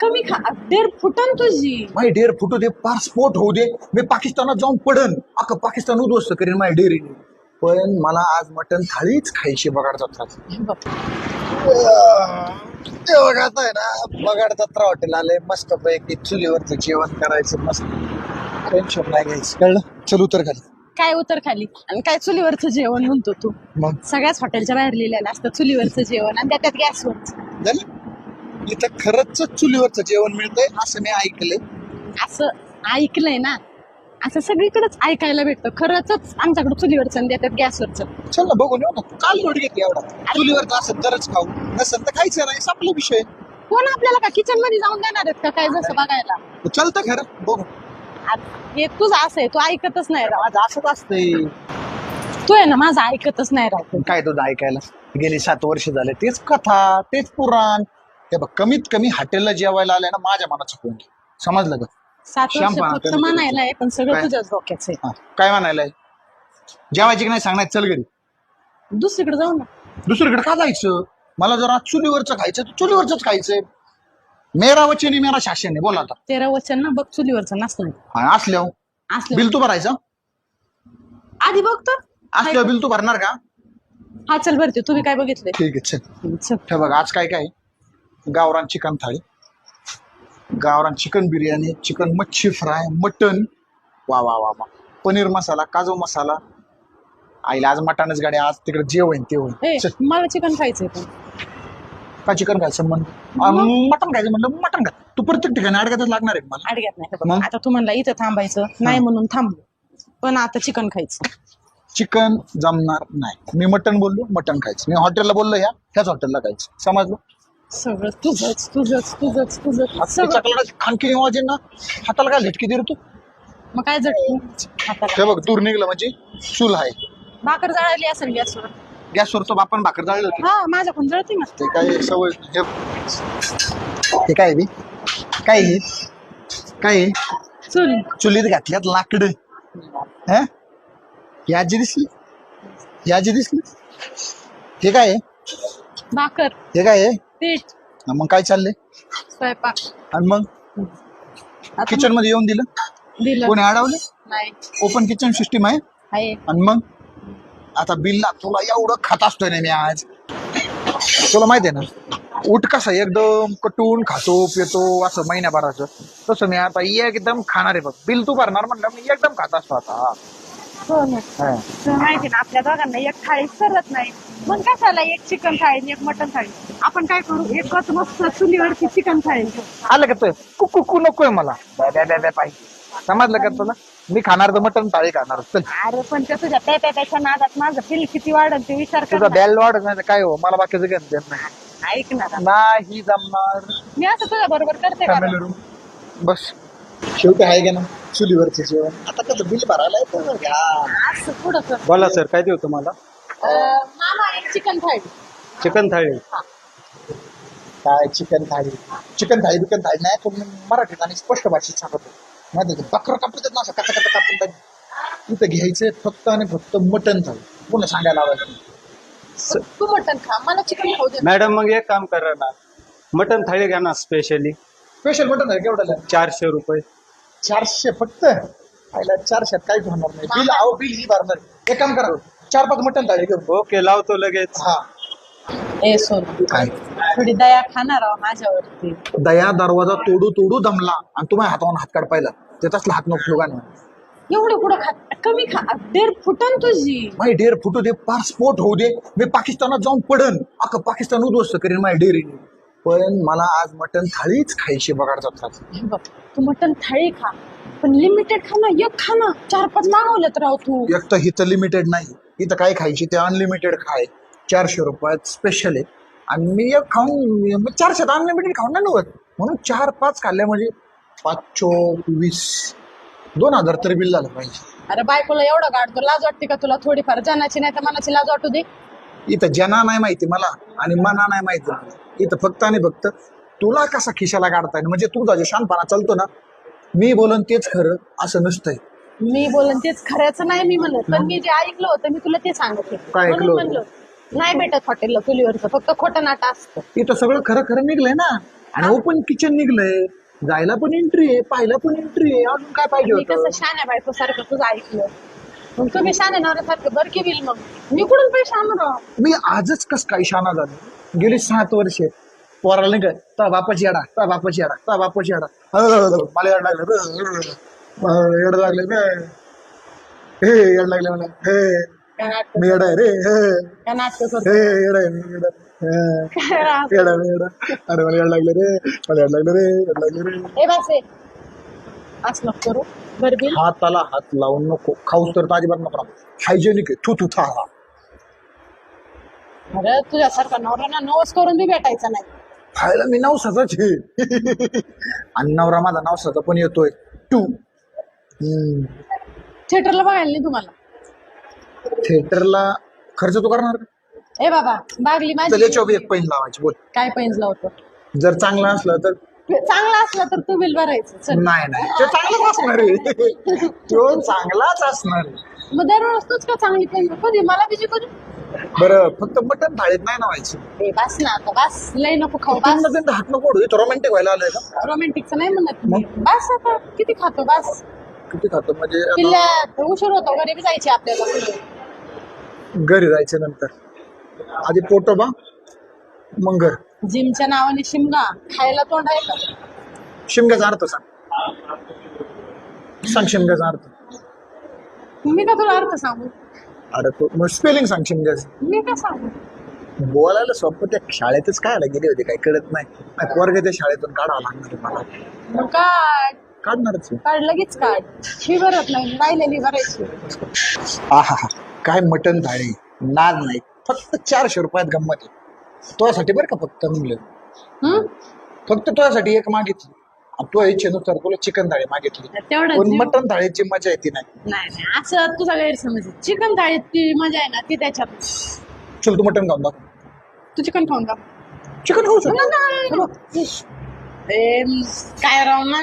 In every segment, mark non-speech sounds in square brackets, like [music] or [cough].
कमी खा डेर फुटन तुझी. माझी डेअर फुटू दे पासपोर्ट होऊ दे. मी पाकिस्तानात जाऊन पडन. अख्खं पाकिस्तान उद्ध्वस्त करेन माझ्या डेअरीने पण मला आज मटन थाळीच खायची हे बघ, ते आहे ना बघाड जत्रा हॉटेल आले मस्त पैकी चुलीवरचं जेवण करायचं मस्त. टेन्शन नाही घ्यायचं. कळलं? चल उतर खाली. काय उतर खाली? आणि काय चुलीवरचं जेवण म्हणतो तू? मग? सगळ्याच हॉटेलच्या बाहेर लिहिलेलं असतं चुलीवरचं जेवण आणि त्याच्यात गॅसवरचं झालं? इथं खरंच चुलीवरचं जेवण मिळतंय असं मी ऐकलंय. असं ऐकलंय ना. असं सगळीकडेच ऐकायला भेटतं. खरंच आमच्याकडे चुलीवरचं आणि त्याच्यात गॅसवरचं. चल ना बघून येऊ ना. काल लोड घेतली एवढा. चुलीवरचं असं तरच खाऊ. नसेल तर खायचं नाही. संपला विषय. कोण आपल्याला का किचनमध्ये जाऊन देणार आहेत का काय जसं बघायला? चालतं खरं. बघू. हे तुझं असं आहे. तू ऐकतच नाही राव माझं असंच असतंय. तू आहे ना माझं ऐकतच नाही राव काय तुझं ऐकायला? गेली सात वर्ष झाले. तेच कथा तेच पुराण. हे बघ कमीत कमी हॉटेलला जेवायला आलंय ना माझ्या मनाचं कोण समजलं का? सात वर्ष शहाणपणा फक्त कमी म्हणायला आहे पण सगळं काय? तुझ्याच डोक्याचं आहे. हा, काय म्हणायला जेवायची की नाही सांगणार चल घरी. दुसरीकडे जाऊ ना. दुसरीकडे का जायचं? मला जर आज चुलीवरचं खायचं तर चुलीवरच खायचंय. मेरा वचनी मेरा शासन आहे बोला आता. तेरा वचन ना बघ चुलीवरचं नसतं हा, असल्यावर? असलं बिल तू भरायचं? आधी बघ तर. असल्यावर बिल तू भरणार का? हा चल भरते. तुम्ही काय बघितलंय? ठीक आहे चल. चल. बघ आज काय काय? गावरान चिकन थाळी. गावरान चिकन बिर्याणी चिकन मच्छी फ्राय मटन. वा वा वा वा. पनीर मसाला काजू मसाला. आईला आज मटणच गाडी आज तिकडे जे होईन ते होईन. चल, मला चिकन खायचंय पण. का चिकन खायचं म्हण? मटन खायचं म्हणलं मटन खा. तू प्रत्येक ठिकाणी अडकतच लागणार आहे मला? अडग्यात नाही. हे बघ, मग? आता तू म्हणला इथं थांबायचं नाही म्हणून थांबलो. पण आता चिकन खायचं. चिकन जमणार नाही. मी मटन बोललो मटन खायचं. मी हॉटेलला बोललो या ह्याच हॉटेलला खायचं. समजलं? सगळं तुझंच तुझंच तुझंच तुझंच. सगळं. चकला खानकी आवाज आहे ना हाताला काय झटकी दे रे तू? मग काय झटकू? हाताला. हे बघ दूर निघलं म्हणजे चूल आहे. भाकर जळाली असेल गॅसवर. गॅसवर तो बापान भाकर जाळली होती. हा माझ्याकडून जळते ना. ते काय सवय हे हे काय बी? काय हे? काय हे? चल. चुलीत घातल्यात लाकड. हा? ही आजी दिसली? ही आजी दिसली? हे काय आहे भाकर. हे काय आहे पीठ हा, मग काय चाललंय? स्वयंपाक. आणि मग? आता किचनमध्ये येऊन दिलं? दिलं. कोणी अडवलं? नाही. ओपन किचन सिस्टीम आहे? आहे. आणि मग? आता बिलला तुला एवढं खात असतोय ना मी आज. तुला माहिती आहे ना उठ कसं एकदम कटून खातो पितो असं महिन्याभराचं. तसं मी आता एकदम खाणार आहे बघ. बिल तू भरणार म्हणलं मी एकदम खात असतो आता. हो ना. हा. तुला माहिती ना आपल्या दोघांना एक थाळी सरत नाही. मग कशाला एक चिकन थाळी आणि एक मटन थाळी? आपण काय करू? एकच मस्त चुलीवरची चिकन थाळी. घेऊ. आलं का तुझं कुकू कु नकोय मला. बॅ बॅ बॅ बॅ पाहिजे. समजलं का तुला? मी खाणार तर मटन थाळी खाणार. चल. अरे पण त्या तुझ्या पेप्याच्या नादात माझं बिल किती वाढल ते विचार कर तुझा ना. बॅल वाढत नाही तर काय हो? मला बाकीचं घेणं नाही. ऐक ना. नाही जमणार. मी असं तुझ्या बरोबर करते का? बस. शेवटी आहे का ना चुलीवरचं जेवण. आता कसं बिल भरायला येतं घ्या असं पुढं कर. बोला सर काय देऊ तुम्हाला? अं, मामा एक चिकन थाळी. चिकन थाळी. काय चिकन थाळी? चिकन थाळी बिकन थाळी नाही तुम्ही मराठीत आणि स्पष्ट भाषेत सांगतो. माहिती बकर कापतात ना असं कचा कचा कापून टाक- इथं घ्यायचं फक्त आणि फक्त मटन थाळी. पुन्हा सांगायला लावायचं तू मटन खा. मला चिकन खाऊ दे. मॅडम मग एक काम करा ना. मटन थाळी घ्या ना स्पेशली स्पेशल मटन आहे केवढ्याला चारशे रुपये. चारशे फक्त? आईला चारशेत काहीच होणार नाही. बिल अहो बिल ही भरणार. एक काम करा चार पाच मटन थाळी घेऊन ओके लावतो लगेच. हा. ए सोनू काय? थोडी दया खाणार आहो माझ्यावरती. दया दरवाजा तोडू तोडू दमला आणि तुम्हाला हातावरून हात काढ पाहिला. ते तसला हात नको ठेवा नाही? एवढं पुढं खा कमी खा डेर फुटन तुझी. माझी डेअर फुटू दे पासपोर्ट होऊ दे. मी पाकिस्तानात जाऊन पडन. अख्खं पाकिस्तान उद्ध्वस्त करेन माझ्या डेअरीने पण मला आज मटन थाळीच खायची बघाड जातात हे बघ तू मटन थाळी खा पण लिमिटेड खा ना एक खा ना. चार पाच मागवलेत राव तू. एक तर हिथं लिमिटेड नाही इथं काय खायची? ते अनलिमिटेड खाय. चारशे रुपयात स्पेशल आहे. आणि मी एक खाऊन मग चारशेत अनलिमिटेड खाऊन नाही नव्हत म्हणून चार पाच खाल्ल्या म्हणजे पाच चोवीस दोन हजार तरी बिल झालं पाहिजे. अरे बायकोला एवढं गाडतो लाज वाटते का तुला? थोडीफार जनाची नाही तर मनाची लाज वाटू दे. इथं जना नाही माहिती मला आणि मना नाही माहिती मला. इथं फक्त आणि फक्त तुला कसा खिशाला काढता येईल म्हणजे तुझा जे शानपणा चालतो ना मी बोलन तेच खरं असं नसतंय. मी बोलन तेच खऱ्याचं नाही मी म्हणत पण मी जे ऐकलं होतं मी तुला ते सांगते काय ऐकलं? म्हणलं नाही भेटत हॉटेलला चुलीवरचं फक्त खोटं नाटं असतं. इथं सगळं खरं खरं निघलंय ना. आणि ओपन किचन निघलंय. जायला पण एंट्री आहे पाहायला पण एंट्री आहे अजून काय पाहिजे कसं शाण्या बायको सारखं तुझं ऐकलं. मग तुम्ही शाण्या नवऱ्यासारखं बरं की बिल मग मी कुठून पैसे आणू राव मी आजच कस काही शाना झालो गेली सात वर्षे पोराला नाही काय ता बापाची येडा ता बापाची येडा ता बापाची येडा मला येड लागलं येड लागलं. हे येड लागलं मला हे काय नाटकं मी येडा आहे रे हे काय नाटकं करतो हे येडा आहे मी येडा हे. काय राव? येडा मी येडा अरे मला येड लागलं रे मला येड लागलं रे येड लागलं रे ए बसे असं नको करू. बरं बिल हाताला हात लावून नको. खाऊस तर अजिबात नको हायजेनिक आहे. थू थू था हा अरे तुझ्यासारखा नवरा ना नवस करून बी भेटायचा नाही. खायला मी नवसाचाच आहे. आणि नवरा माझा नवसाचा पण येतोय. टू थिएटरला बघायला नाही तुम्हाला? थिएटरला खर्च तो करणार का? ए बाबा बागली चल माझी याच्यावर एक पैन लावायची बोल. काय पैंजला होतं जर चांगला असलं तर चांगला असला तर तू बिल भरायचं चल. नाही नाही. तो चांगलाच असणार आहे. तो चांगलाच असणार आहे. मग दररोज तूच का चांगली कधी? मला बिजी कधी बरं फक्त मटन थाळीत नाही नावायचं. ए बस ना आता बस. लय नको खाऊ बस. नवीन हात नको ओढू रोमॅन्टिक व्हायला आलंय का? रोमॅन्टिकचं नाही म्हणत मी. बस आता. किती खातो? बस. किती खातो? म्हणजे आता किल्ल्यात उशीर होतो. घरी बी जायचे आपल्याला. घरी जायचं नंतर. आधी पोटोबा मग घर जिमच्या नावाने शिमगा. खायला तोंड आहे का? शिमग्याचा अर्थ सांग. सांग शिमग्याचा अर्थ. मी का तुला अर्थ सांगू? अरे तो मग स्पेलिंग सांग शिमग्याचं मी का सांगू? बोलायला सोपं त्या शाळेतच काय गेले होते काही कळत नाही. नाही, पोरगे त्या शाळेतून काढावं लागणार आहे मला. मग काढ काढणारच. काढ लगेच काढ. ही भरत नाही राहिलेली भरायची. आहा काय मटन थाळी नाद नाही. फक्त चारशे रुपयात गंमत आहे. तुझ्यासाठी बरं का फक्त म्हणलं हं? फक्त तुझ्यासाठी एक मागितली. आणि तुझ्या इच्छेनुसार तुला चिकन थाळी मागितली. तेवढं पण जीव- मटन थाळीची मजा येते नाही. नाही नाही असं तुझा गैरसमज चिकन थाळीत ती मजा आहे ना ती त्याच्यात. चल तू मटन खाऊन दाखव. तू चिकन खाऊन का चिकन खाऊ शकतो. ए, काय राव ना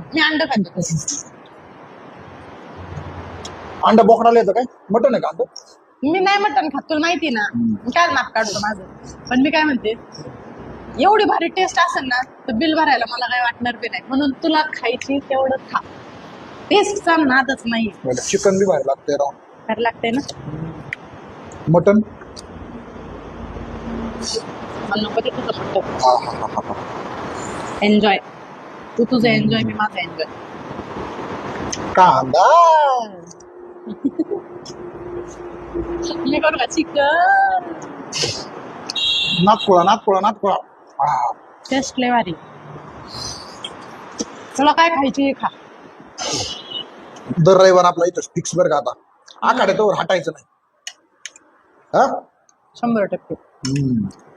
मी अंड खातो. अंडा बोकडाला येतं काय? मटन आहे का अंड? मी नाही मटण खात तुला माहिती ना काय माफ काढतो माझं पण मी काय म्हणते एवढी भारी टेस्ट असेल ना तर बिल भरायला मला काय वाटणार बी नाही. म्हणून तुला खायची तेवढं खा. टेस्टचा नादच नाही. चिकन बी लागतंय राव. तर लागते ना? मटन? मला नको ते तुझं म्हणतो हा हा हा हा हा. एन्जॉय तू तुझं एन्जॉय मी माझा एन्जॉय कांदा! [laughs] का चिकन नातकुळा नातकुळा. नातकुळा. टेस्ट लय भारी. तुला काय खायची खा. दर रविवार आपला इथं फिक्स बरं का आता. आखाड्यात हटायचं नाही. हा? शंभर टक्के. हम्म.